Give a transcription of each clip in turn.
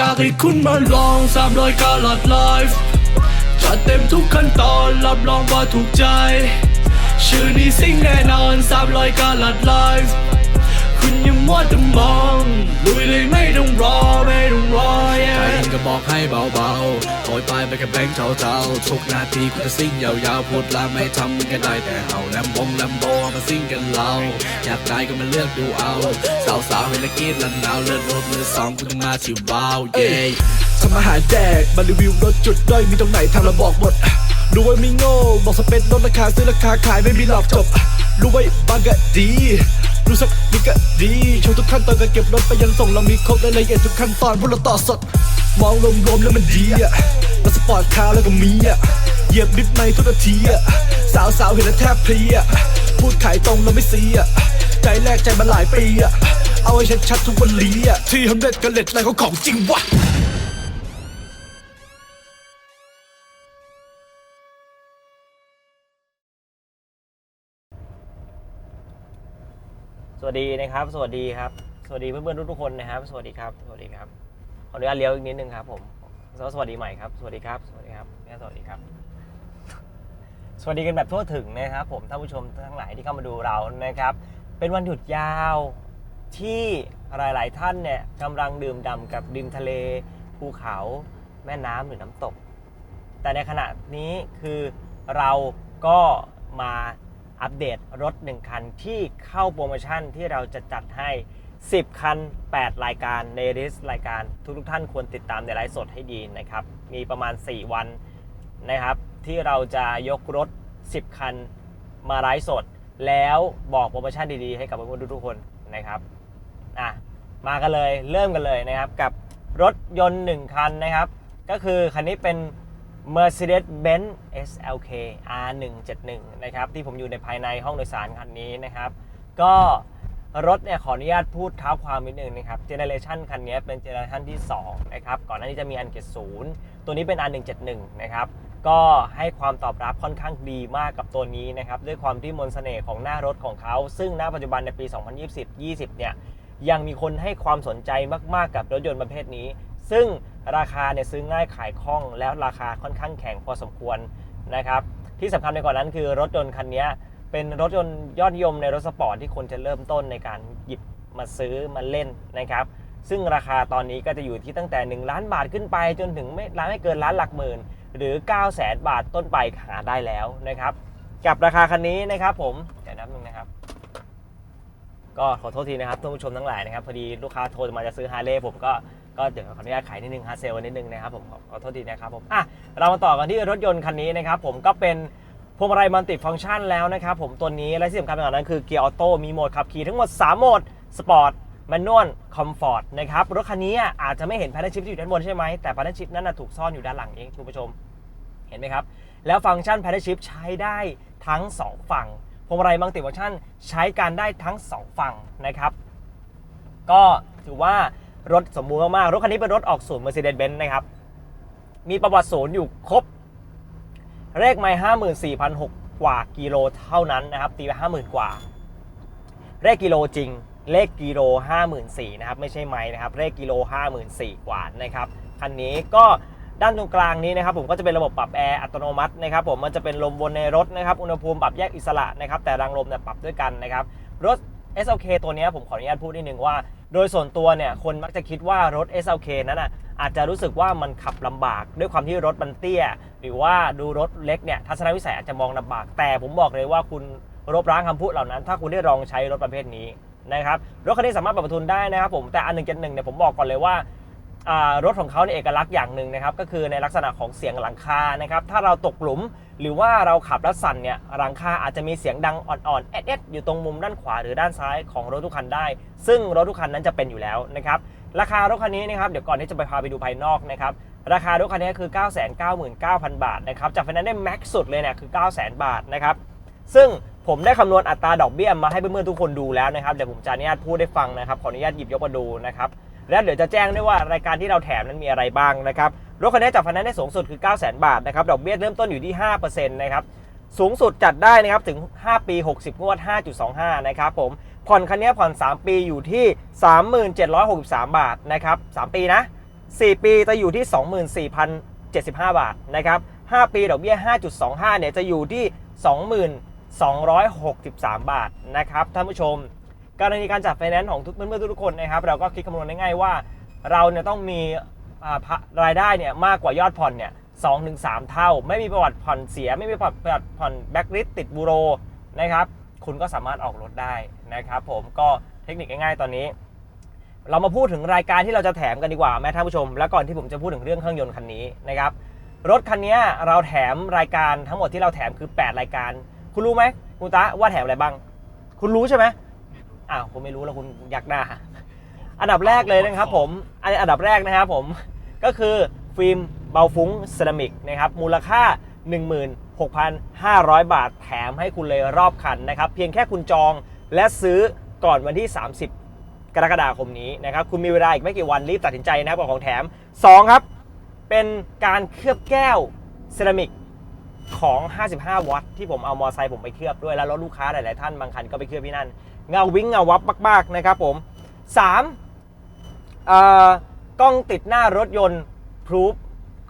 อยากให้คุณมาลองสามร้อยกาลัดไลฟ์จัดเต็มทุกขั้นตอนรับรองว่าถูกใจ ชื่อนี้สิ่งแน่นอนสามร้อยกาลัดไลฟ์ คุณอยังมัวแต่มองลุยเลยไม่ต้องรอไม่ต้องรอ yeah ใจเย็นก็บอกให้เบาๆโอยไปไปกับแบงค์เทาๆทุกนาทีกูจะซิ่งยาวๆพูดลาไม่ทำกันได้แต่เอาแลมบงแลมโบมาซิ่งกันเราอยากได้ก็มาเลือกดูเอา สาวๆเห็นแล้วกรีดแล้วหนาวเลือดรถมือสองกูจะมาสิว้าวเย้ทำอาหารแดกมารีวิวรถจุดด้อยมีตรงไหนทำเราบอกหมดรู้ไว้ไม่โง่บอกสเปคลดราคาซื้อราคาขายไม่มีหลอกจบรู้ไว้บางก็ดี รู้สักนิดก็ดีโชว์ทุกขั้นตอนการเก็บรถไปยังส่งเรามีครบรายละเอียดทุกขั้นตอนพวกเราต่อสด มองรวมๆแล้วมันดีอะมาสปอร์ตคาร์แล้วก็มีอะเหยียบดิฟในทุกนาทีอะสาวๆเห็นแล้วแทบเพลียพูดขายตรงเราไม่ซีอะใจแรกใจมาหลายปีอะเอาให้ชัดๆทุกวันลีอะที่ทำเด็ดกันเล็ดอะไรเขาของจริงวะ วัสดีนะครับ สวัสดีครับ สวัสดีเพื่อนๆทุกๆคนนะครับ สวัสดีครับ สวัสดีครับ ขออนุญาตเลี้ยวอีกนิดนึงครับ ผมแล้วสวัสดีใหม่ครับ สวัสดีครับ สวัสดีครับนี่สวัสดีครับ สวัสดีกันแบบทั่วถึงนะครับ ผมท่านผู้ชมทั้งหลายที่เข้ามาดูเรานะครับ เป็นวันหยุดยาวที่หลายๆท่านเนี่ยกำลังดื่มด่ำกับดิมทะเล ภูเขา แม่น้ำหรือน้ำตก แต่ในขณะนี้คือเราก็มา อัปเดตรถ 1 คันที่เข้าโปรโมชั่นที่เราจะจัดให้ 10 คัน 8 รายการในลิสต์รายการทุกทท่านควรติดตามในไลฟ์สดให้ดีนะครับ มีประมาณ 4 วันนะครับ ที่เราจะยกรถ 10 คันมาไลฟ์สด แล้วบอกโปรโมชั่นดีๆ ให้กับเพื่อนๆทุกๆคนนะครับอะมากันเลยเริ่มกันเลยนะครับกับรถยนต์ 1 คันนะครับ ก็คือคันนี้เป็น Mercedes-Benz SLK R171 นะครับที่ผมอยู่ในภายในห้องโดยสารคันนี้นะครับ ก็รถเนี่ยขออนุญาตพูดเท้าความนิดนึงนะครับเจเนเรชันคันนี้เป็นเจเนเรชันที่2นะครับก่อนหน้านี้จะมีอันเกตศูนย์ตัวนี้เป็น R171 นะครับก็ให้ความตอบรับค่อนข้างดีมากกับตัวนี้นะครับด้วยความที่มนต์เสน่ห์ของหน้ารถของเขา ซึ่งณปัจจุบันในปี2020 เนี่ยยังมีคนให้ความสนใจมาก ๆ กับรถยนต์ประเภทนี้ ซึ่ง ราคาเนี่ยซื้อง่ายขายคล่อง แล้วราคาค่อนข้างแข็งพอสมควรนะครับที่สำคัญไปกว่านั้นคือรถยนต์คันนี้เป็นรถยนต์ยอดนิยมในรถสปอร์ตที่คนจะเริ่มต้นในการหยิบมาซื้อมาเล่นนะครับซึ่งราคาตอนนี้ก็จะอยู่ที่ตั้งแต่ 1 ล้านบาทขึ้นไป จนถึงไม่ล้านไม่เกินล้านหลักหมื่น หรือ 9 0 0แสนบาทต้นไปหาได้แล้วนะครับ กับราคาคันนี้นะครับผมเดี๋ยวนับนึงนะครับ ก็ขอโทษทีนะครับท่านผู้ชมทั้งหลายนะครับ พอดีลูกค้าโทรมาจะซื้อฮาร์เลย์ผมก็ ก็เดี๋ยวขออนุญาตขายนิดนึงฮาร์เซลนิดนึงนะครับผมขอโทษทีนะครับผมอะเรามาต่อกันที่รถยนต์คันนี้นะครับผมก็เป็นพวงมาลัยมัลติฟังก์ชันแล้วนะครับผมตัวนี้และที่สำคัญไปกว่านั้นคือเกียร์ออโต้มีโหมดขับขี่ทั้งหมด 3 โหมดสปอร์ตแมนนวลคอมฟอร์ตนะครับรถคันนี้อาจจะไม่เห็นแพนเนชิพที่อยู่ด้านบนใช่ไหมแต่แพนเนชิพนั้นถูกซ่อนอยู่ด้านหลังเองคุณผู้ชมเห็นไหมครับ แล้วฟังก์ชัน Paddle Shift ใช้ได้ทั้ง 2 ฝั่งพวงมาลัยมัลติฟังก์ชันใช้การได้ทั้ง 2 ฝั่งนะครับ ก็ถือว่า รถสมบูรณ์มากๆ รถคันนี้เป็นรถออกศูนย์ Mercedes-Benz นะครับ มีประวัติศูนย์อยู่ครบ เลขไม่ห้าหมื่นสี่พันหกกว่ากิโลเท่านั้นนะครับ ตีไปห้าหมื่นกว่า เลขกิโลจริง เลขกิโลห้าหมื่นสี่นะครับ ไม่ใช่ไม้นะครับ เลขกิโลห้าหมื่นสี่กว่านะครับ คันนี้ก็ด้านตรงกลางนี้นะครับผมก็จะเป็นระบบปรับแอร์อัตโนมัตินะครับผมมันจะเป็นลมวนในรถนะครับอุณหภูมิปรับแยกอิสระนะครับแต่รังลมเนี่ยปรับด้วยกันนะครับรถ SLK ตัวนี้ผมขออนุญาตพูดนิดนึงว่า โดยส่วนตัวเนี่ยคนมักจะคิดว่ารถ SLK นั้นอะอาจจะรู้สึกว่ามันขับลำบาก ด้วยความที่รถมันเตี้ย หรือว่าดูรถเล็กเนี่ยทัศนวิสัยอาจจะมองลำบาก แต่ผมบอกเลยว่าคุณรบร้างคำพูดเหล่านั้น ถ้าคุณได้ลองใช้รถประเภทนี้นะครับรถคันนี้สามารถปรับประทุนได้นะครับผมแต่อันหนึ่งเจ็ดหนึ่งเนี่ยผมบอกก่อนเลยว่า รถของเขาในเอกลักษณ์อย่างหนึ่งนะครับ ก็คือในลักษณะของเสียงหลังคานะครับ ถ้าเราตกหลุมหรือว่าเราขับแล้วสั่นเนี่ยหลังคาอาจจะมีเสียงดังอ่อนๆแอดแอดอยู่ตรงมุมด้านขวาหรือด้านซ้ายของรถทุกคันได้ ซึ่งรถทุกคันนั้นจะเป็นอยู่แล้วนะครับราคารถคันนี้นะครับเดี๋ยวก่อนที่จะไปพาไปดูภายนอกนะครับราคารถคันนี้คือ 999,000 บาทนะครับจากไฟแนนซ์ได้แม็กซ์สุดเลยเนี่ยคือ 900,000 บาทนะครับซึ่งผมได้คำนวณอัตราดอกเบี้ยมาให้เพื่อนๆทุกคนดูแล้วนะครับเดี๋ยวผมจะอนุญาตพูดให้ฟังนะครับขออนุญาตหยิบยกมาดูนะครับ แล้วเดี๋ยวจะแจ้งด้วยว่ารายการที่เราแถมนั้นมีอะไรบ้างนะครับรถคันนี้จากไฟแนนซ์ได้สูงสุดคือ9 0 0 0 0 0 บาทนะครับดอกเบี้ยเริ่มต้นอยู่ที่5%นะครับสูงสุดจัดได้นะครับถึง 5 ปี 60 งวด 5.25 นะครับผมผ่อนคันนี้ผ่อน 3 ปีอยู่ที่ 3763 บาทนะครับ3ปีนะ 4 ปีจะอยู่ที่ 24,075 บาทนะครับ5ปีดอกเบี้ย 5.25 เนี่ยจะอยู่ที่ 22,263 บาทนะครับท่านผู้ชม กรณีการจัดไฟแนนซ์ของทุกเพื่อนๆทุกคนนะครับเราก็คิดคำนวณได้ง่ายว่า เราเนี่ยต้องมีรายได้เนี่ยมากกว่ายอดผ่อนเนี่ยสองถึงสามเท่า ไม่มีประวัติผ่อนเสีย ไม่มีประวัติผ่อนแบ็กลิสติดบูโรนะครับคุณก็สามารถออกรถได้นะครับผมก็เทคนิคง่ายๆตอนนี้ เรามาพูดถึงรายการที่เราจะแถมกันดีกว่าแม่ท่านผู้ชม แล้วก่อนที่ผมจะพูดถึงเรื่องเครื่องยนต์คันนี้นะครับรถคันนี้เราแถมรายการทั้งหมดที่เราแถมคือ 8 รายการ คุณรู้ไหมคุณตะว่าแถมอะไรบ้าง คุณรู้ใช่ไหม อ้าวคุณไม่รู้แล้วคุณอยากหน้าอันดับแรกเลยนะครับผมอันอันดับแรกนะครับผมก็คือฟิล์มเบาฟุ้งเซรามิกนะครับมูลค่า 16,500 บาทแถมให้คุณเลยรอบคันนะครับ เพียงแค่คุณจองและซื้อก่อนวันที่ 30 กรกฎาคมนี้นะครับ คุณมีเวลาอีกไม่กี่วันรีบตัดสินใจนะครับกับของแถม 2 ครับ เป็นการเคลือบแก้วเซรามิกของ 55 วัตต์ที่ผมเอามอไซค์ผมไปเคลือบด้วยแล้วรถลูกค้าหลาย ๆ ท่านบางคันก็ไปเคลือบที่นั่น เงาวิ้งเงาวับมากๆนะครับผม 3. กล้องติดหน้ารถยนต์พรูฟ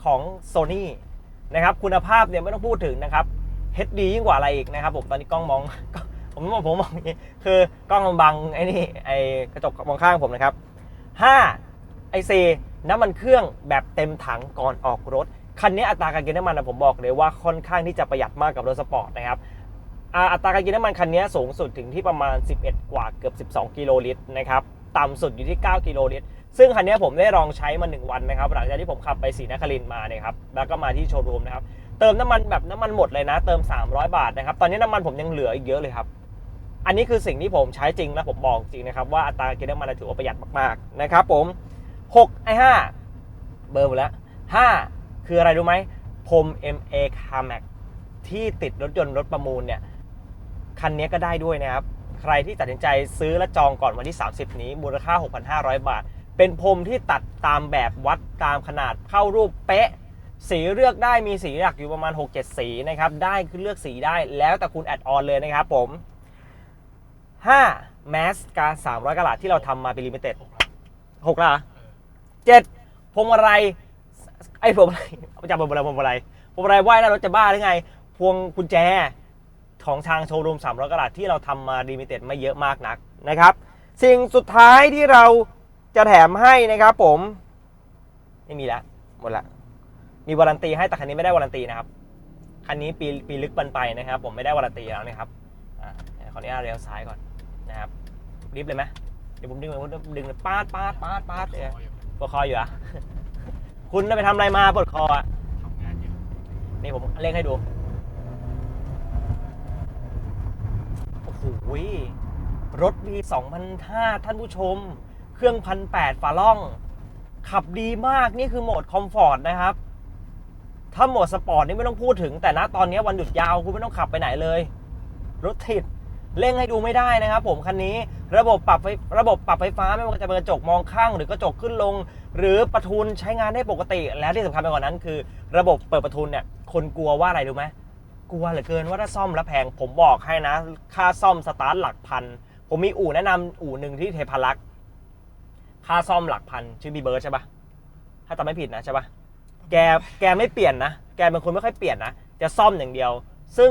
ของ Sony นะครับคุณภาพเนี่ยไม่ต้องพูดถึงนะครับ HD ยิ่งกว่าอะไรอีกนะครับผมตอนนี้กล้องมองผมมองผมมองนี้คือกล้องมันบังไอ้นี่ไอ้กระจกมองข้างผมนะครับ 5. ไอเซน้ำมันเครื่องแบบเต็มถังก่อนออกรถ คันนี้อัตราการกินน้ำมันนะผมบอกเลยว่าค่อนข้างที่จะประหยัดมากกับรถสปอร์ตนะครับ อัตราการกินน้ำมันคันนี้สูงสุดถึงที่ประมาณ 11 กว่าเกือบ 12 กิโลลิตรนะครับต่ำสุดอยู่ที่ 9 กิโลลิตร ซึ่งคันนี้ผมได้ลองใช้มา 1 วันนะครับ หลังจากที่ผมขับไปศรีนครินมาเนี่ยครับแล้วก็มาที่โชว์รูมนะครับเติมน้ำมันแบบน้ำมันหมดเลยนะ เติม 300 บาทนะครับตอนนี้น้ำมันผมยังเหลืออีกเยอะเลยครับอันนี้คือสิ่งที่ผมใช้จริงและผมบอกจริงนะครับว่าอัตราการกินน้ำมันถือว่าประหยัดมากๆนะครับผม6ไอ้5เบอร์หมดแล้ว5คืออะไรรู้ไหมพรม MA CarMax ที่ติดรถยนต์รถประมูลเนี่ย คันนี้ก็ได้ด้วยนะครับ ใครที่ตัดสินใจซื้อและจองก่อนวันที่ 30 นี้ มูลค่า 6,500 บาท เป็นพรมที่ตัดตามแบบวัดตามขนาดเข้ารูปเป๊ะ สีเลือกได้มีสีหลักอยู่ประมาณ 6-7 สีนะครับ ได้คือเลือกสีได้แล้วแต่คุณแอดออนเลยนะครับผม 5. แมสกา300กะลัดที่เราทำมาเป็นลิมิเต็ด6ละเจ็ดพวงมาลัยไอ้พวงมาลัยจำพวงมาลัยพวงมาลัยพวงมาลัยไหว้แล้วรถจะบ้าหรือไง พวงกุญแจ ของทางโชว์รูม300กะลัดที่เราทำมาลิมิเต็ดไม่เยอะมากนักนะครับ สิ่งสุดท้ายที่เราจะแถมให้นะครับผมไม่มีแล้วหมดละมีวารันตีให้แต่คันนี้ไม่ได้วารันตีนะครับคันนี้ปีปีลึกปันไปนะครับ ผมไม่ได้วารันตีแล้วนะครับอ่าขออนุญาตเลี้ยวซ้ายก่อนนะครับรีบเลยไหมเดี๋ยวผมดึงเลยผมดึงเลยปาดปาดปาดปาดเลยปวดคออยู่อะคุณน่ะไปทำอะไรมาปวดคออะนี่ผมเร่งให้ดู โอ้โหรถปี2005ท่านผู้ชม เครื่องพันแปดฝาล่อง ขับดีมากนี่คือโหมดคอมฟอร์ตนะครับ ถ้าโหมดสปอร์ตนี่ไม่ต้องพูดถึง แต่ณตอนนี้วันหยุดยาวคุณไม่ต้องขับไปไหนเลย รถติดเร่งให้ดูไม่ได้นะครับผมคันนี้ระบบปรับไฟระบบปรับไฟฟ้าไม่ว่าจะเป็นกระจกมองข้างหรือกระจกขึ้นลง หรือประทุนใช้งานได้ปกติ แล้วที่สำคัญไปกว่านั้นคือ ระบบเปิดประทุนเนี่ยคนกลัวว่าอะไรรู้ไหม กลัวเหลือเกินว่าถ้าซ่อมแล้วแพง ผมบอกให้นะ ค่าซ่อมสตาร์ทหลักพัน ผมมีอู่แนะนำอู่หนึ่งที่เทพารักษ์ค่าซ่อมหลักพัน ชื่อบีเบิร์ดใช่ปะถ้าจำไม่ผิดนะใช่ปะแกแกไม่เปลี่ยนนะ แกเป็นคนไม่ค่อยเปลี่ยนนะ จะซ่อมอย่างเดียว ซึ่ง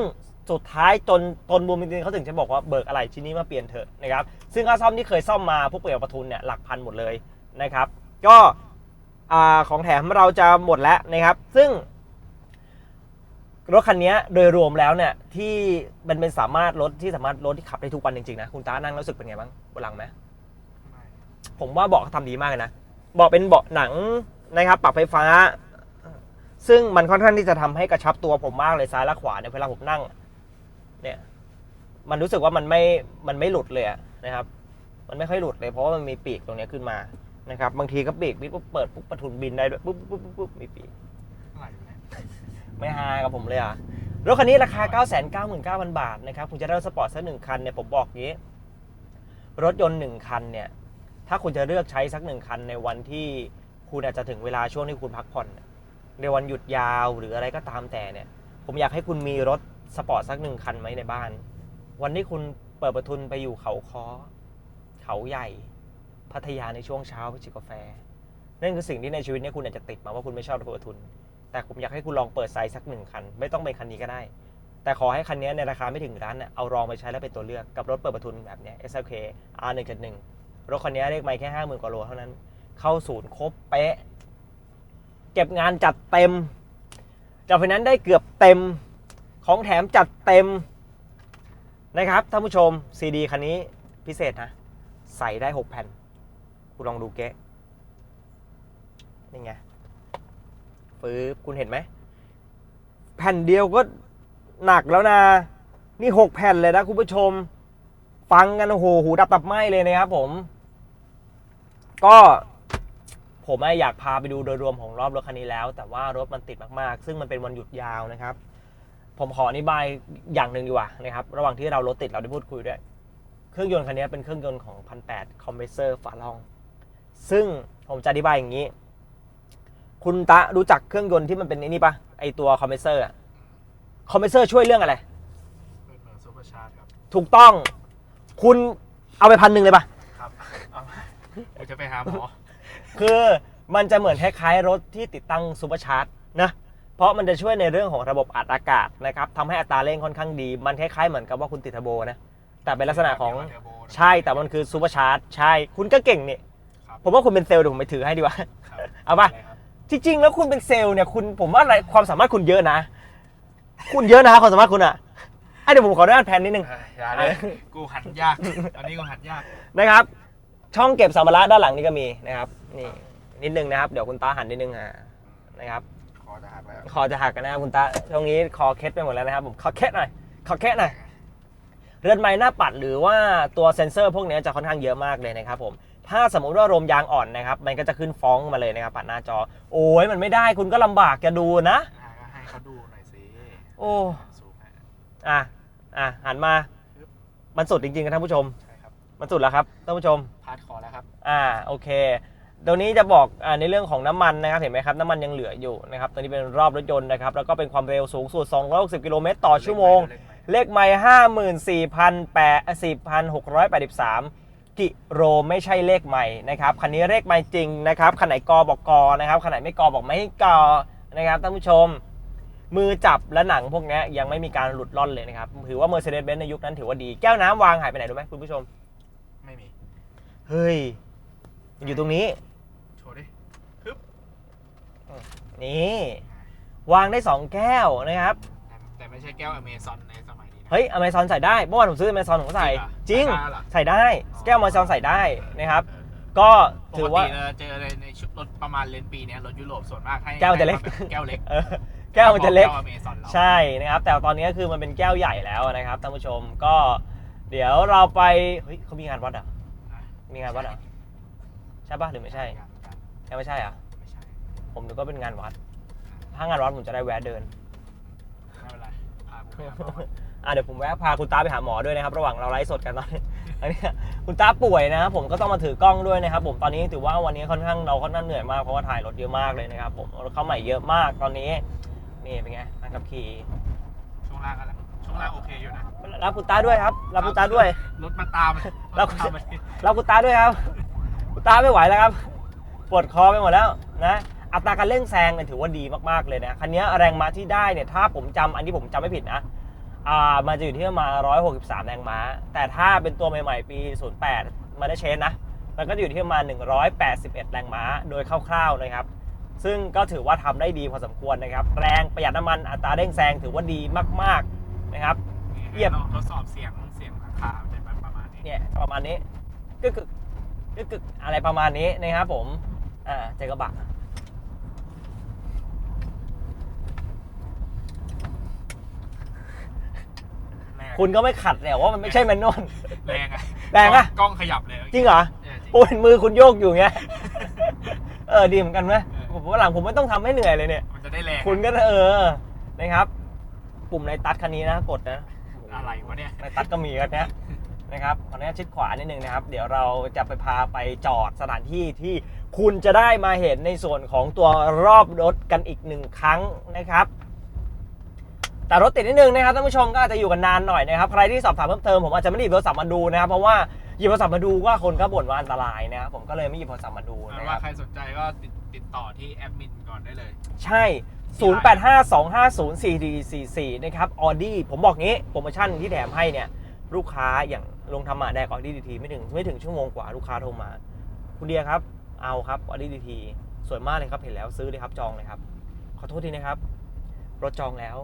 สุดท้ายจนตนบูมจริงๆเขาถึงจะบอกว่าเบิกอะไรชิ้นนี้มาเปลี่ยนเถอะนะครับ ซึ่งค่าซ่อมที่เคยซ่อมมาพวกเปลี่ยนประทุนเนี่ยหลักพันหมดเลยนะครับ ก็ของแถมเราจะหมดแล้วนะครับ ซึ่ง รถคันนี้โดยรวมแล้วเนี่ยที่มันเป็นสามารถรถที่สามารถรถที่ขับได้ทุกวันจริงๆนะคุณตานั่งแล้วรู้สึกเป็นไงบ้างบนหลังไหมผมว่าเบาะเขาทำดีมากเลยนะเบาะเป็นเบาะหนังนะครับปรับไฟฟ้า ซึ่งมันค่อนข้างที่จะทำให้กระชับตัวผมมากเลยซ้ายและขวาเนี่ยเวลาผมนั่ง เนี่ยมันรู้สึกว่ามันไม่มันไม่หลุดเลยอะนะครับ มันไม่ค่อยหลุดเลยเพราะว่ามันมีปีกตรงเนี้ยขึ้นมานะครับ บางทีก็ปีกปุ๊บเปิดปุ๊บประทุนบินได้ด้วยปุ๊บปุ๊บปุ๊บปุ๊บมีปีก ไม่ฮากับผมเลยอะ รถคันนี้ราคา 9 9 9 0 0 0 บาทนะครับ คุณจะได้รถสปอร์ตสักหนึ่งคันเนี่ยผมบอกงี้ รถยนต์หนึ่งคันเนี่ย ถ้าคุณจะเลือกใช้สักหนึ่งคันในวันที่คุณอาจจะถึงเวลาช่วงที่คุณพักผ่อน ในวันหยุดยาวหรืออะไรก็ตามแต่เนี่ย ผมอยากให้คุณมีรถสปอร์ตสักหนึ่งคันไหมในบ้าน วันที่คุณเปิดประทุนไปอยู่เขาคอเขาใหญ่ พัทยาในช่วงเช้าไปจิบกาแฟ นั่นคือสิ่งที่ในชีวิตเนี้คุณอาจจะติดมาว่าคุณไม่ชอบระบบประทุน แต่ผมอยากให้คุณลองเปิดไซส์สักหนึ่งคัน ไม่ต้องเป็นคันนี้ก็ได้ แต่ขอให้คันนี้ในราคาไม่ถึงล้านน่ะเอาลองไปใช้แล้วเป็นตัวเลือกกับรถเปิดประทุนแบบเนี้ย SLK R1.1 รถคันนี้เรียกไม่แค่ห้าหมื่นกว่าโลเท่านั้น เข้าศูนย์ครบเป๊ะ เก็บงานจัดเต็มจากนั้นได้เกือบเต็มของแถมจัดเต็มนะครับท่านผู้ชม CD คันนี้พิเศษนะ ใส่ได้ 6 แผ่น คุณลองดูเก๊ะนี่ไง ฟืบคุณเห็นไหม แผ่นเดียวก็หนักแล้วนะ นี่6แผ่นเลยนะคุณผู้ชม ฟังกันโอ้โหหูดับตับไหมเลยนะครับผม ก็ผมอยากพาไปดูโดยรวมของรอบรถคันนี้แล้ว แต่ว่ารถมันติดมากๆ ซึ่งมันเป็นวันหยุดยาวนะครับ ผมขออธิบายอย่างหนึ่งดีกว่านะครับ ระหว่างที่เรารถติดเราได้พูดคุยด้วย เครื่องยนต์คันนี้เป็นเครื่องยนต์ของ1,800คอมเพรสเซอร์ฝาล่อง ซึ่งผมจะอธิบายอย่างนี้ คุณตะรู้จักเครื่องยนต์ที่มันเป็นไอ้นี่ปะไอตัวคอมเพรสเซอร์อะคอมเพรสเซอร์ช่วยเรื่องอะไร เป็นเหมือนซูเปอร์ชาร์จครับ ถูกต้อง คุณเอาไปพันหนึ่งเลยปะครับเอามาเดี๋ยวจะไปหาหมอ คือมันจะเหมือนคล้ายๆรถที่ติดตั้งซูเปอร์ชาร์จนะเพราะมันจะช่วยในเรื่องของระบบอัดอากาศนะครับทำให้อัตราเร่งค่อนข้างดี มันคล้ายๆเหมือนกับว่าคุณติดเทอร์โบนะแต่เป็นลักษณะของเดี๋ยวโบนะ ใช่แต่มันคือซูเปอร์ชาร์จใช่ คุณก็เก่งนี่ ครับผมว่าคุณเป็นเซลล์เดี๋ยวผมไปถือให้ดีกว่า ครับเอาปะได้ครับ จริงๆแล้วคุณเป็นเซลล์เนี่ยคุณผมว่าอะไรความสามารถคุณเยอะนะ คุณเยอะนะความสามารถคุณอะอะเดี๋ยวผมขออนุญาตแพนนิดนึง เอ้ยอย่าเลยกูหันยากตอนนี้กูหันยาก นะครับ ช่องเก็บสัมภาระด้านหลังนี่ก็มีนะครับนี่นิดนึงนะครับ เดี๋ยวคุณตาหันนิดนึงอ่านะครับ ขอจะหักแล้วคอจะหักกันนะครับคุณตาช่วงนี้คอเคล็ดไปหมดแล้วนะครับผมคอเคล็ดหน่อยคอเคล็ดหน่อยเรือนไม้หน้าปัดหรือว่าตัวเซ็นเซอร์พวกนี้จะค่อนข้างเยอะมากเลยนะครับผม ถ้าสมมุติว่าลมยางอ่อนนะครับ มันก็จะขึ้นฟ้องมาเลยนะครับปัดหน้าจอ โอ้ยมันไม่ได้คุณก็ลำบากจะดูนะ อ่าก็ให้เขาดูหน่อยสิโอ้สูงให้อะอะหันมา มันสุดจริงๆนะท่านผู้ชม ใช่ครับ มันสุดแล้วครับท่านผู้ชม พาดคอแล้วครับ อ่าโอเคตรงนี้จะบอกอาในเรื่องของน้ำมันนะครับเห็นไหมครับน้ำมันยังเหลืออยู่นะครับตัวนี้เป็นรอบรถยนต์นะครับแล้วก็เป็นความเร็วสูงสุด 260 กิโลเมตรต่อชั่วโมง เลขไมล์ห้าหมื่นสี่พันแปดสี่พันห กร้อยแปดสิบสามกิโลไม่ใช่เลขใหม่นะครับคันนี้เลขไมล์จริงนะครับคันไหนกอบอกกอนะครับคันไหนไม่กอบอกไม่ให้กอนะครับท่านผู้ชม มือจับและหนังพวกเนี้ยยังไม่มีการหลุดล่อนเลยนะครับถือว่า Mercedes-Benz ในยุคนั้นถือว่าดีแก้วน้ำวางหายไปไหนรู้ไหมคุณผู้ชม ไม่มี เฮ้ยมันอยู่ตรงนี้ โชว์ดินี่ วางได้ 2 แก้วนะครับ แต่ไม่ใช่แก้วอเมซอนในสมัยนี้นะ เฮ้ยอเมซอนใส่ได้เมื่อวานผมซื้ออเมซอนผมก็ใส่จริงได้เหรอใส่ได้อ๋อแก้วอเมซอนใส่ได้นะครับเออก็ปถืกอว่าติเราเจอเลยในชุดรถประมาณเลนส์ปีเนี้ยรถยุโรปส่วนมากให้แก้วจะเล็กให้มาแบบแก้วเล็กเออแก้วมันจะเล็กแก้วอเมซอนเราใช่นะครับ แต่ตอนนี้คือมันเป็นแก้วใหญ่แล้วนะครับท่านผู้ชมก็เดี๋ยวเราไปเฮ้ยเขามีงานวัดเหรอะอะมีงานวัดเหรอะใช่ปะหรือไม่ใช่ยังยังยังไม่ใช่เหรอะไม่ใช่ผมนึกว่าเป็นงานวัด ถ้างานวัดผมจะได้แวะเดินไม่เป็นไร พาผมไปหาหมออะเดี๋ยวผมแวะพาคุณตาไปหาหมอด้วยนะครับ ระหว่างเราไลฟ์สดกันตอนนี้อันนี้คุณตาป่วยนะครับผมก็ต้องมาถือกล้องด้วยนะครับ ผมตอนนี้ถือว่าวันนี้ค่อนข้างเราค่อนข้างเหนื่อยมากเพราะว่าถ่ายรถเยอะมากเลยนะครับ ผมรถเข้าใหม่เยอะมากตอนนี้นี่เป็นไงนั่งขับขี่ช่วงล่างอะไรช่วงล่างโอเคอยู่นะรับคุณตาด้วยครับรับคุณตาด้วยรถมาตามแล้วรถตามมาดิรับคุณตาด้วยครับคุณตาไม่ไหวแล้วครับปวดคอไปหมดแล้วนะอัตราการเร่งแซงเนี่ยถือว่าดีมากๆเลยนะคันนี้แรงม้าที่ได้เนี่ยถ้าผมจำอันที่ผมจำไม่ผิดนะ อ่ามันจะอยู่ที่ประมาณ163 แรงม้า แต่ถ้าเป็นตัวใหม่ๆ ปี 08มาได้เชนนะ มันก็จะอยู่ที่ประมาณ 181 แรงม้า โดยคร่าวๆนะครับ ซึ่งก็ถือว่าทำได้ดีพอสมควรนะครับ แรงประหยัดน้ำมันอัตราเร่งแซงถือว่าดีมากๆนะครับ เยี่ยมลองทดสอบเสียงเสียงราคาเป็นประมาณนี้ เนี่ยประมาณนี้กึกกึกกึกกึกอะไรประมาณนี้นะครับผม อ่าเจอกระบะ แรง คุณก็ไม่ขัดเนี่ยว่ามันไม่ใช่แมนนวล แรงอะแรงอะ กล้องขยับเลยจริงเหรอเออจริงโอ้ยมือคุณโยกอยู่เงี้ย เออดีเหมือนกันไหมผมว่าหลังผมไม่ต้องทำให้เหนื่อยเลยเนี่ย มันจะได้แรงคุณก็เออนะครับ ปุ่มในตัดคันนี้นะกดนะ อะไรวะเนี่ย ในตัดก็มีกันนะนะครับขออนุญาตชิดขวานิดนึงนะครับ เดี๋ยวเราจะไปพาไปจอดสถานที่ที่คุณจะได้มาเห็นในส่วนของตัวรอบรถกันอีกหนึ่งครั้งนะครับ แต่รถติดนิดนึงนะครับท่านผู้ชมก็อาจจะอยู่กันนานหน่อยนะครับใครที่สอบถามเพิ่มเติมผมอาจจะไม่ได้หยิบโทรศัพท์มาดูนะครับเพราะว่าหยิบโทรศัพท์มาดูว่าคนก็บ่นว่าอันตรายนะครับผมก็เลยไม่หยิบโทรศัพท์มาดูเอานะคว่ารับใครสนใจก็ติดติดต่อที่แอดมินก่อนได้เลย ใช่ 0852504444นะครับออดี้ผมบอกงี้โปรโมชั่นที่แถมให้เนี่ยลูกค้าอย่างลงทำมาแดกออดี้ดีทีไม่ถึงไม่ถึงชั่วโมงกว่าลูกค้าโทรมา คุณเดียครับ เอาครับออดี้ดีทีสวยมากเลยครับเห็นแล้วซื้อเลยครับจองเลยครับ ขอโทษทีนะครับ รถจองแล้ว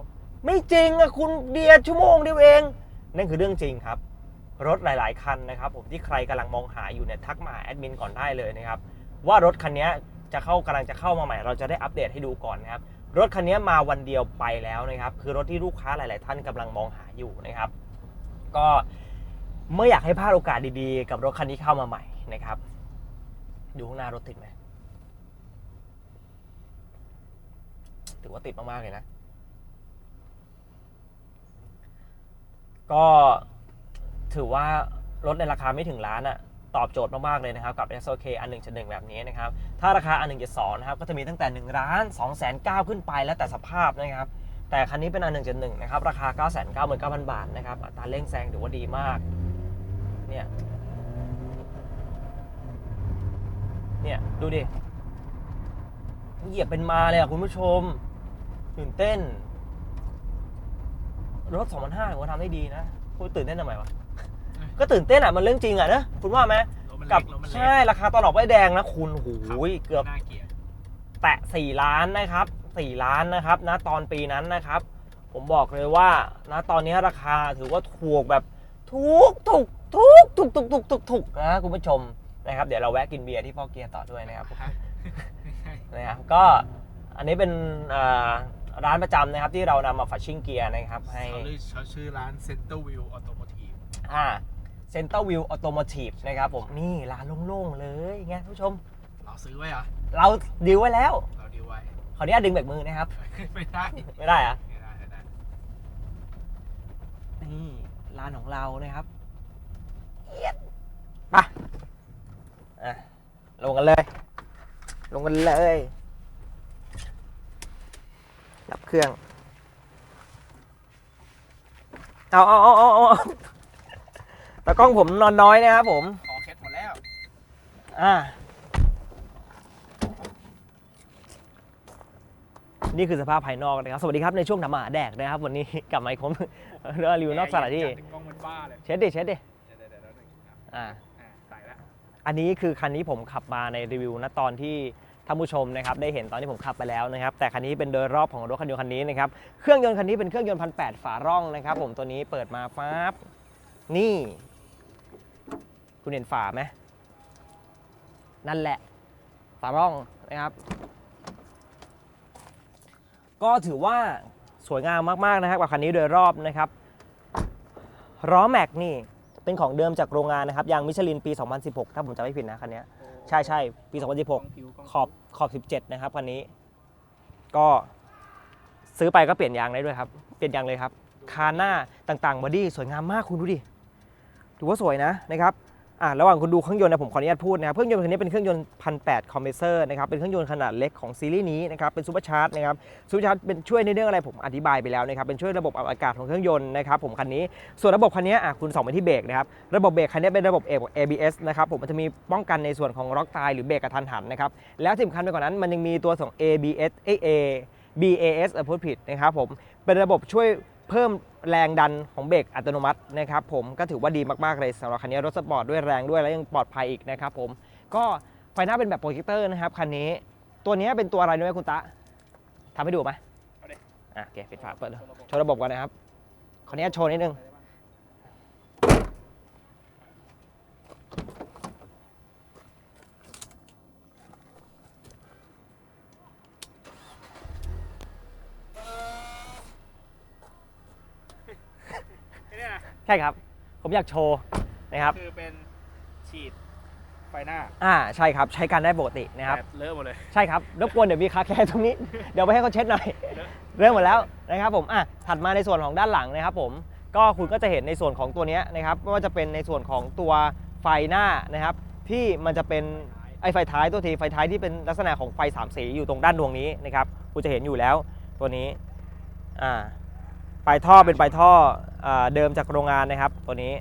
ไม่จริงอะคุณเดียชั่วโมงเดียวเอง นั่นคือเรื่องจริงครับ รถหลาย ๆ คันนะครับ ผมที่ใครกำลังมองหาอยู่เนี่ยทักมาแอดมินก่อนได้เลยนะครับ ว่ารถคันนี้จะเข้ากำลังจะเข้ามาใหม่ เราจะได้อัปเดตให้ดูก่อนนะครับ รถคันนี้มาวันเดียวไปแล้วนะครับ คือรถที่ลูกค้าหลาย ๆ ท่านกำลังมองหาอยู่นะครับ ก็ไม่อยากให้พลาดโอกาสดี ๆ กับรถคันนี้เข้ามาใหม่นะครับ ดูข้างหน้ารถติดไหมถือว่าติดมาก ๆ เลยนะ ก็ถือว่ารถในราคาไม่ถึงล้านอะตอบโจทย์มาก ๆ เลยนะครับ กับ SOK อัน1.1 แบบนี้นะครับ ถ้าราคาอัน1.2นะครับ ก็จะมีตั้งแต่ 1 ล้าน2 9 0 0 0ขึ้นไปแล้วแต่สภาพนะครับ แต่คันนี้เป็นอัน1.1นะครับ ราคา 9 9 9 0 0 0 บาทนะครับ อัตราเร่งแซงถือว่าดีมาก เนี่ย เนี่ย ดูดิ เหยียบเป็นมาเลยอะคุณผู้ชมตื่นเต้น รถ2,500ผมว่าทำได้ดีนะคุณตื่นเต้นทำไมวะ ก็ตื่นเต้นอะ มันเรื่องจริงอะนะคุณว่าไหมรถมันกัเล็บกรถมันเล็กใช่ราคาตอนออกใบแดงนะคุณหูขัยเกือบ น่าเกลียดแตะ 4 ล้านนะครับ4ล้านนะครับนะตอนปีนั้นนะครับ ผมบอกเลยว่านะตอนนี้ราคาถือว่าถูกแบบถูกถูกถูกถูกถูกถูกถูกถูกนะคุณผู้ชมนะครับเดี๋ยวเราแวะกินเบียร์ที่พ่อเกียร์ต่อด้วยนะครับฮะไม่ใช่นะครับก็อันนี้เป็นอ่า ร้านประจำนะครับที่เรานำมาฝัดชิ่งเกียร์นะครับให้เขาชื่อเขาชื่อร้าน Center View Automotive อ่า Center View Automotive นะครับผมนี่ร้านโล่งๆเลยไงคุณผู้ชม เราซื้อไว้เหรอ เราดีลไว้แล้ว เราดีลไว้ขออนุญาตดึงเบรกมือนะครับ ไม่ได้ ไม่ได้อะไม่ได้ไม่ได้นี่ร้านของเรานะครับเอี๊ยดไปอะลงกันเลย ลงกันเลย ดับเครื่อง เอาเอาเอาเอาเอาตากล้องผมนอนน้อยนะครับผม ขอเคสหมดแล้ว อ่า นี่คือสภาพภายนอกนะครับ สวัสดีครับในช่วงทำอาหารแดกนะครับ วันนี้กลับมาอีกครบเรื่องรีวิวนอกสถานที่จัดกล้องมันบ้าเลย เช็ดดิเช็ดดิเดี๋ยวเดี๋ยวเดี๋ยวหนึ่งอะอ่าอะใส่แล้วอันนี้คือคันนี้ผมขับมาในรีวิวณตอนที่ ท่านผู้ชมนะครับได้เห็นตอนที่ผมขับไปแล้วนะครับแต่คันนี้เป็นโดยรอบของรถคันยนต์คันนี้นะครับเครื่องยนต์คันนี้เป็นเครื่องยนต์พันแฝาร่องนะครับผมตัวนี้เปิดมาฟ้าบนี่ คุณเห็นฝาไหมนั่นแหละฝาร่องนะครับ ก็ถือว่าสวยงามมากๆนะครับกับคันนี้โดยรอบนะครับล้อแม็กนี่เป็นของเดิมจากโรงงานนะครับยางมิชลินปี 2016 ถ้าผมจำไม่ผิดนะคันนี้ ใช่ใช่ปี 2016 ขอบขอบ 17 นะครับคันนี้ ก็ซื้อไปก็เปลี่ยนยางได้ด้วยครับ เปลี่ยนยางเลยครับ คานหน้าต่างๆบอดี้สวยงามมากคุณดูดิถือว่าสวยนะนะครับ อ่าระหว่างคุณดูเครื่องยนต์นะผมขออนุญาตพูดนะครับเครื่องยนต์คันนี้เป็นเครื่องยนต์พันแปดคอมเพรสเซอร์นะครับเป็นเครื่องยนต์ขนาดเล็กของซีรีส์นี้นะครับเป็นซูเปอร์ชาร์จนะครับซูเปอร์ชาร์จเป็นช่วยในเรื่องอะไรผมอธิบายไปแล้วนะครับเป็นช่วยระบบอับอากาศของเครื่องยนต์นะครับผมคันนี้ส่วนระบบคันนี้อะคุณส่องไปที่เบรกนะครับระบบเบรกคันนี้เป็นระบบ ABS นะครับผมมันจะมีป้องกันในส่วนของล็อกตายหรือเบรกกระทันหันนะครับแล้วที่สำคัญไปกว่านั้นมันยังมีตัวของ ABS เอย A BAS เออพูดผิดนะครับผมเป็นระบบช่วย เพิ่มแรงดันของเบรกอัตโนมัตินะครับผมก็ถือว่าดีมากๆเลยสำหรับคันนี้รถสปอร์ตด้วยแรงด้วยแล้วยังปลอดภัยอีกนะครับผมก็ไฟหน้าเป็นแบบโปรเจคเตอร์นะครับคันนี้ตัวนี้เป็นตัวอะไรรู้ไหมคุณตะทำให้ดูไหมเอาดิอะโอเคปิดฝาเปิดเลยโชว์ระบบก่อนนะครับขออนุญาตโชว์นิดนึง เนี่ยนะ ใช่ครับ ผมอยากโชว์นะครับ คือเป็นฉีดไฟหน้าอ่าใช่ครับใช้การได้ปกตินะครับแบบเลอะหมดเลย ใช่ครับรบกวนเดี๋ยวมีคาแคร์ตรงนี้ เดี๋ยวไปให้เขาเช็ดหน่อยเริ่มหมดแล้วนะครับผมอะถัดมาในส่วนของด้านหลังนะครับผมก็คุณก็จะเห็นในส่วนของตัวเนี้ยนะครับไม่ว่าจะเป็นในส่วนของตัวไฟหน้านะครับ ที่มันจะเป็นไอไฟท้ายตัวทีไฟท้ายที่เป็นลักษณะของไฟสามสีอยู่ตรงด้านดวงนี้นะครับคุณจะเห็นอยู่แล้วตัวนี้อ่า ปลายท่อเป็นปลายท่ออ่าเดิมจากโรงงานนะครับ ตัวนี้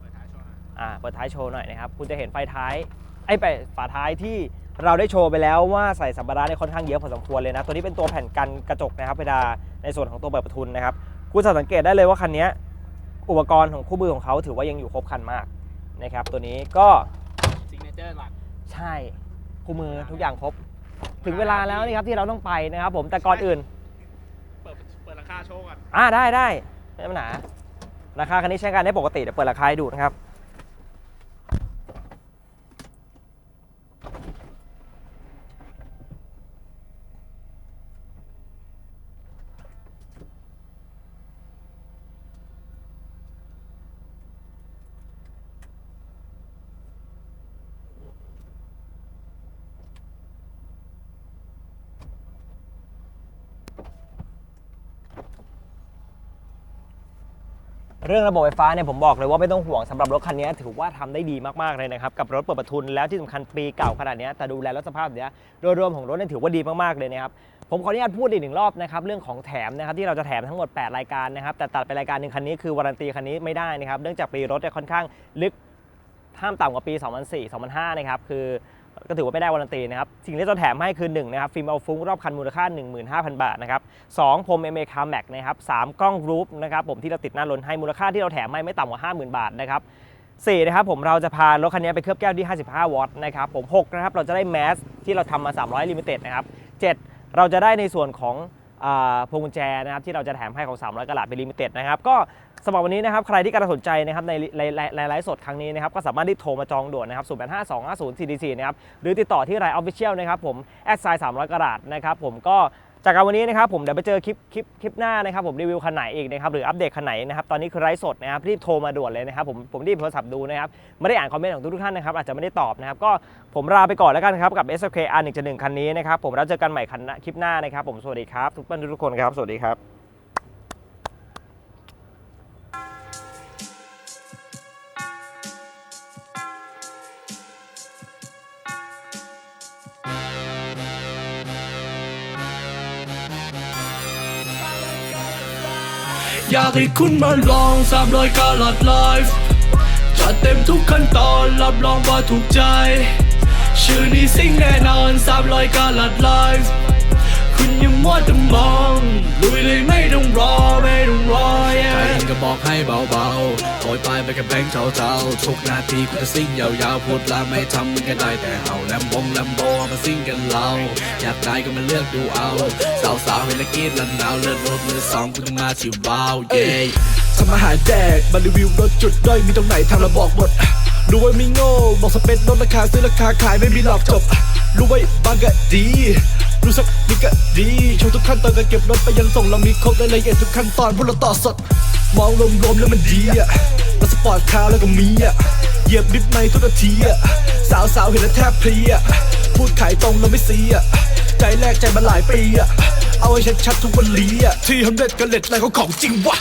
เปิดท้ายโชว์หน่อยอ่าเปิดท้ายโชว์หน่อยนะครับ คุณจะเห็นไฟท้ายไอ้ไปฝาท้ายที่เราได้โชว์ไปแล้วว่าใส่สัมภาระเนี่ยค่อนข้างเยอะพอสมควรเลยนะ ตัวนี้เป็นตัวแผ่นกันกระจกนะครับเวลาในส่วนของตัวเปิดประทุนนะครับ คุณจะสังเกตได้เลยว่าคันเนี้ยอุปกรณ์ของคู่มือของเขาถือว่ายังอยู่ครบครันมากนะครับ ตัวนี้ก็ซิงเกิลหลักใช่คู่มือทุกอย่างครบ ถึงเวลาแล้วนี่ครับที่เราต้องไปนะครับ ผมแต่ก่อนอื่นเปิดเปิดรา คาโชว์ก่อน อ่าได้ได้ไม่มีปัญหาราคาคันนี้ใช้งานได้ปกติเดี๋ยวเปิดราคาให้ดูนะครับ เรื่องระบบไฟฟ้าเนี่ยผมบอกเลยว่าไม่ต้องห่วงสำหรับรถคันนี้ถือว่าทำได้ดีมากๆเลยนะครับกับรถเปิดประทุนแล้วที่สำคัญปีเก่าขนาดนี้แต่ดูแลรถสภาพเนี้ยโดยรวมของรถเนี่ยถือว่าดีมากๆเลยนะครับผมขออนุญาตพูดอีกหนึ่งรอบนะครับเรื่องของแถมนะครับที่เราจะแถมทั้งหมด 8 รายการนะครับแต่ตัดไปรายการหนึ่งคันนี้คือวารันตีคันนี้ไม่ได้นะครับเนื่องจากปีรถเนี่ยค่อนข้างลึกห้ามต่ำกว่าปี 2004 2005 นะครับคือ ก็ถือว่าไม่ได้วารันตีนะครับ สิ่งที่จะแถมให้คือ1นะครับฟิล์มเอาฟุ้งรอบคันมูลค่า 15,000 บาทนะครับสองพรม MA Car Max นะครับสามกล้องรูปนะครับผมที่เราติดหน้ารถให้มูลค่าที่เราแถมให้ไม่ต่ำกว่า 50,000 บาทนะครับ4นะครับผมเราจะพารถคันนี้ไปเคลือบแก้วที่ 55วัตต์นะครับผม6นะครับเราจะได้แมสที่เราทำมา 300ลิมิเต็ดนะครับ7เราจะได้ในส่วนของ พวงกุญแจนะครับที่เราจะแถมให้ของ 300กะลัดเป็นลิมิเต็ดนะครับก็สำหรับวันนี้นะครับใครที่กำลังสนใจนะครับในไลฟ์สดครั้งนี้นะครับก็สามารถรีบโทรมาจองด่วนนะครับ 0 8 5 2 5 0 4 4 4 นะครับหรือติดต่อที่ไลน์ออฟฟิเชียลนะครับผมแอดไซน์300กะลัดนะครับผมก็ จากการวันนี้นะครับผมเดี๋ยวไปเจอคลิปคลิปคลิปหน้านะครับผมรีวิวคันไหนอีกนะครับหรืออัปเดตคันไหนนะครับตอนนี้คือไร้สดนะครับรีบโทรมาด่วนเลยนะครับผมผมรีบโทรศัพท์ดูนะครับไม่ได้อ่านคอมเมนต์ของทุกท่านนะครับอาจจะไม่ได้ตอบนะครับก็ผมลาไปก่อนแล้วกันครับกับ s k R 1 1คันนี้นะครับผมแล้วเจอกันใหม่คันคลิปหน้านะครับผมสวัสดีครับทุกท่านทุกคนครับสวัสดีครับากให้คุณมาลองสามรอยกาลัดไลฟ์จัดเต็มทุกขั้นตอนรับรองว่าถูกใจ ชื่อนี้สิ่งแน่นอนสามรอยกาลัดไลฟ์ คุณอยังมัวแต่มอง ลุยเลยไม่ต้องรอไม่ต้องรอ yeah ใจก็บอกให้เบาๆโอยไปไปกับแบงค์เจ้าๆทุกนาทีคุณจะซิ่งยาวๆพูดแล้วไม่ทำมันก็ได้แต่เห่าแลมบงแลมโบมาซิ่งกันเราอยากได้ก็มาเลือกดูเอา สาวๆเห็นแล้วกรีดแล้วหนาวเลือดรถมือสองคุณต้องมาที่ว้าวเย้ทำอาหารแดกมารีวิวรถจุดด้อยมีตรงไหนทำแล้วบอกหมดรู้ไว้ไม่โง่บอกสเปคลดราคาซื้อราคาขายไม่มีหลอกจบรู้ไว้บางก็ดีู้สักนิดก็ดีโชว์ทุกขั้นตอนการเก็บรถไปยันส่งเรามีครบรายละเอียดทุกขั้นตอนพวกเราต่อสด มองรวมๆแล้วมันดีอะรถสปอร์ตคาร์แล้วก็มีอะเหยียบดิฟในทุกนาทีอะสาวๆเห็นแล้วแทบเพลียพูดขายตรงเราไม่เสียใจแรกใจมาหลายปีอะเอาให้ชัดๆทุกวันลีอะที่ทำเด็ดกันเล็ดอะไรเขาของจริงวะ